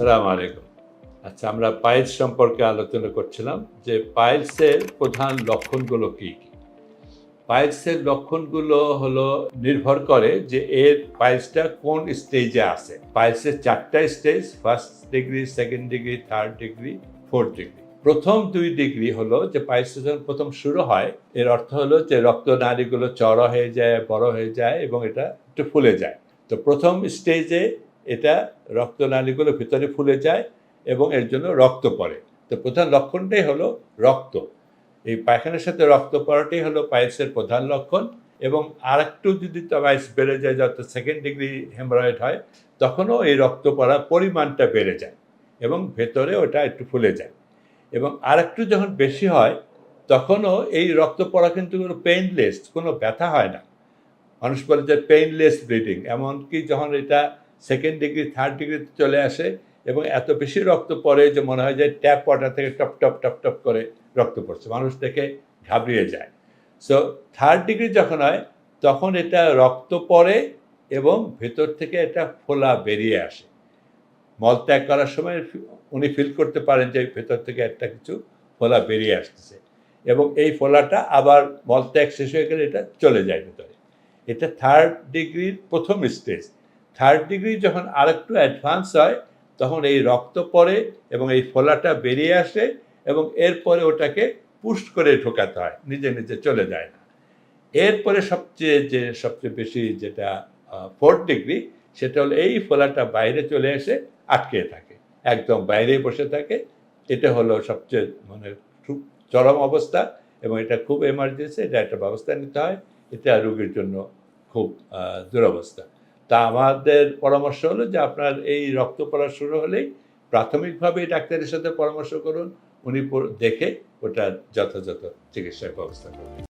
সালাম আলাইকুম। আচ্ছা আমরা পাইলস সম্পর্কে আলোচনা করছিলাম যে পাইলসের প্রধান লক্ষণগুলো কী কী? পাইলসের লক্ষণগুলো হলো নির্ভর করে যে এর পাইলসটা কোন স্টেজে আছে। পাইলসের চারটা stage, first degree, second degree, third degree, fourth degree. প্রথম দুই ডিগ্রি হলো যে পাইলস যখন প্রথম শুরু হয়, এর অর্থ হলো যে রক্তনালীগুলো চড়া হয়ে যায়, বড় হয়ে যায় এবং এটা একটু ফুলে যায়। তো প্রথম স্টেজে এটা রক্তনালীগুলো ভিতরে ফুলে যায় এবং এর জন্য রক্ত পড়ে। তো প্রধান লক্ষণটাই হলো রক্ত। এই পায়খানার সাথে রক্ত পড়াটাই হলো পাইলসের প্রধান লক্ষণ এবং আরেকটু যদি পাইলস বেড়ে যায়, যত সেকেন্ড ডিগ্রি হেমরয়েড হয়, তখনও এই রক্ত পড়ার পরিমাণটা বেড়ে যায় এবং ভেতরে ওটা একটু ফুলে যায়। এবং আরেকটু যখন বেশি হয়, তখনও এই রক্ত পড়া কিন্তু কোনো পেইনলেস কোনো ব্যথা হয় না। মানুষ বলে যে পেইনলেস ব্লিডিং এমনকি যখন এটা সেকেন্ড ডিগ্রি থার্ড ডিগ্রিতে চলে আসে এবং এত বেশি রক্ত পড়ে যে মনে হয় যে ট্যাপ ওয়াটার থেকে টপ টপ টপ টপ করে রক্ত পড়ছে। মানুষ দেখে ঘাবড়িয়ে যায়। সো থার্ড ডিগ্রি যখন হয়, তখন এটা রক্ত পড়ে এবং ভেতর থেকে এটা ফোলা বেরিয়ে আসে। মলত্যাগ করার সময় উনি ফিল করতে পারেন যে ভেতর থেকে একটা কিছু ফোলা বেরিয়ে আসতেছে এবং এই ফোলাটা আবার মলত্যাগ শেষ হয়ে গেলে এটা চলে যায় ভেতরে। এটা থার্ড ডিগ্রির প্রথম স্টেজ থার্ড ডিগ্রি যখন আরেকটু অ্যাডভান্স হয়, তখন এই রক্ত পড়ে এবং এই ফোলাটা বেরিয়ে আসে এবং এরপরে ওটাকে পুষ্ট করে ঢোকাতে হয়, নিজে নিজে চলে যায় না। এরপরে সবচেয়ে যে সবচেয়ে বেশি যেটা ফোর্থ ডিগ্রি সেটা হলো এই ফোলাটা বাইরে চলে এসে আটকে থাকে, একদম বাইরে বসে থাকে। এটা হলো সবচেয়ে মানে খুব চরম অবস্থা এবং এটা খুব এমার্জেন্সি এটা একটা ব্যবস্থা নিতে হয়। এটা রোগীর জন্য খুব দুরবস্থা। তা আমাদের পরামর্শ হলো যে আপনার এই রক্ত পড়া শুরু হলেই প্রাথমিকভাবে ডাক্তারের সাথে পরামর্শ করুন, উনি দেখে ওটা যথাযথ চিকিৎসার ব্যবস্থা করবেন।